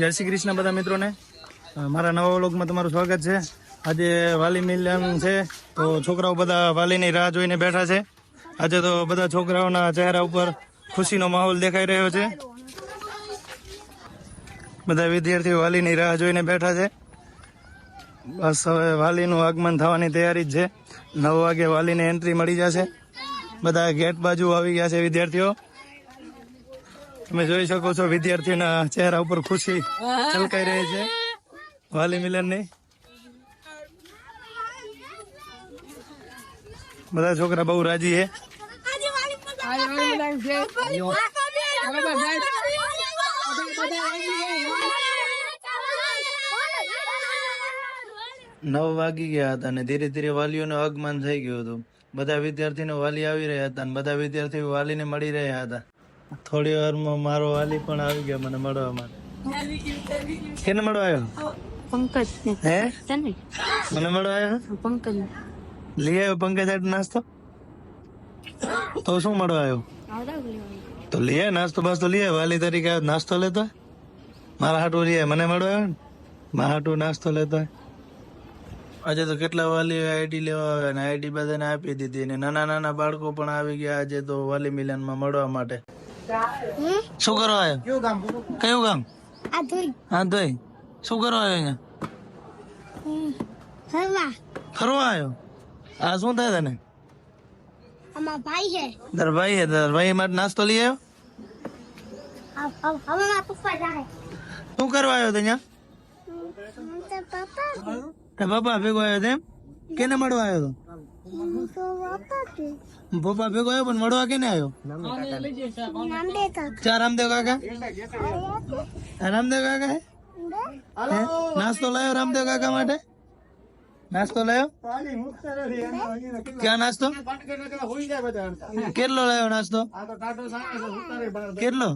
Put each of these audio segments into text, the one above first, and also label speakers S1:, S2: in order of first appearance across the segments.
S1: જય શ્રી કૃષ્ણ બધા મિત્રોને. મારા નવા વ્લોગમાં તમારું સ્વાગત છે. આજે વાલી મિલન છે, તો છોકરાઓ બધા વાલીની રાહ જોઈને બેઠા છે. આજે તો બધા છોકરાઓના ચહેરા ઉપર ખુશીનો માહોલ દેખાઈ રહ્યો છે. બધા વિદ્યાર્થીઓ વાલીની રાહ જોઈને બેઠા છે. બસ હવે વાલીનું આગમન થવાની તૈયારી જ છે. નવ વાગે વાલીને એન્ટ્રી મળી જશે. બધા ગેટ બાજુ આવી ગયા છે વિદ્યાર્થીઓ. તમે જોઈ શકો છો, વિદ્યાર્થીના ચહેરા ઉપર ખુશી છલકાઈ રહી છે. વાલી મિલનની. બધા છોકરા બહુ રાજી હે નવ વાગી ગયા હતા અને ધીરે ધીરે વાલીઓનું આગમન થઈ ગયું હતું. બધા વિદ્યાર્થીઓ વાલી આવી રહ્યા હતા અને બધા વિદ્યાર્થીઓ વાલીને મળી રહ્યા હતા. થોડી વારમાં મારો વાલી પણ આવી ગયા મને મળવા માટે. કેને મળવા આવ્યો?
S2: પંકજ
S1: હે?
S2: તને?
S1: મને મળવા આવ્યો?
S2: પંકજ
S1: લઈ આવ્યો પંકજ આટ નાસ્તો? તો શું મળવા આવ્યો? તો લઈ આવ્યો નાસ્તો બાસ્તો લઈ આવ્યો વાલી તરીકે નાસ્તો લેતો મારા હાટું લઈ. મને મળવા આવ્યો ને? મારા હાટું નાસ્તો લેતો હોય. આજે તો કેટલા વાલીઓ આઈડી લેવા આવ્યા ને આઈડી બધાને આપી દીધી ને નાના નાના બાળકો પણ આવી ગયા આજે તો વાલી મિલનમાં મળવા માટે. શું કરવા આવ્યો કયું ગામ હા દોઈ શું કરવા આવ્યો અહીંયા? ફરવા. આવ્યો? આ શું થાય તને?
S3: અમારા ભાઈ છે.
S1: તારા ભાઈ હે તારા ભાઈ માટે નાસ્તો લઈ આવ્યો?
S3: હવે મારા પપ્પા જાય
S1: શું કરવા આવ્યો તે અહીંયા?
S3: પપ્પા.
S1: તે પપ્પા ભેગો આવ્યો તેમ? કેને મળવા આવ્યો તો?
S3: તો પપ્પા
S1: ભેગો આવ્યો પણ મળવા કેને આવ્યો ચા રામદેવ કાકા? રામદેવ કાકા નાસ્તો લાયો રામદેવ કાકા માટે? નાસ્તો લાયો? ક્યાં નાસ્તો? કેટલો લાયો નાસ્તો? કેટલો?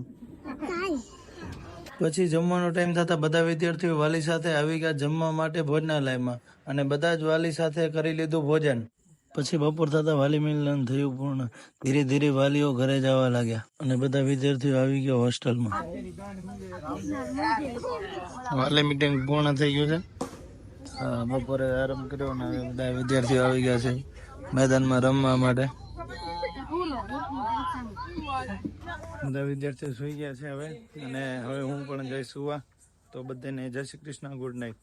S1: પછી જમવાનો ટાઈમ થતા બધા વિદ્યાર્થીઓ વાલી સાથે આવી ગયા જમવા માટે ભોજનાલયમાં અને બધા જ વાલી સાથે કરી લીધું ભોજન. પછી બપોર થતા વાલી મિલન થયું પૂર્ણ. ધીરે ધીરે વાલીઓ ઘરે જવા લાગ્યા અને બધા વિદ્યાર્થીઓ આવી ગયા હોસ્ટેલમાં. વાલી મિટિંગ પૂર્ણ થઈ ગયું છે. બપોરે આરામ કર્યો અને બધા વિદ્યાર્થીઓ આવી ગયા છે મેદાનમાં રમવા માટે. બધા વિદ્યાર્થીઓ સુઈ ગયા છે હવે. અને હવે હું પણ જઈશ સુવા. તો બધાને જય શ્રી કૃષ્ણ, ગુડ નાઇટ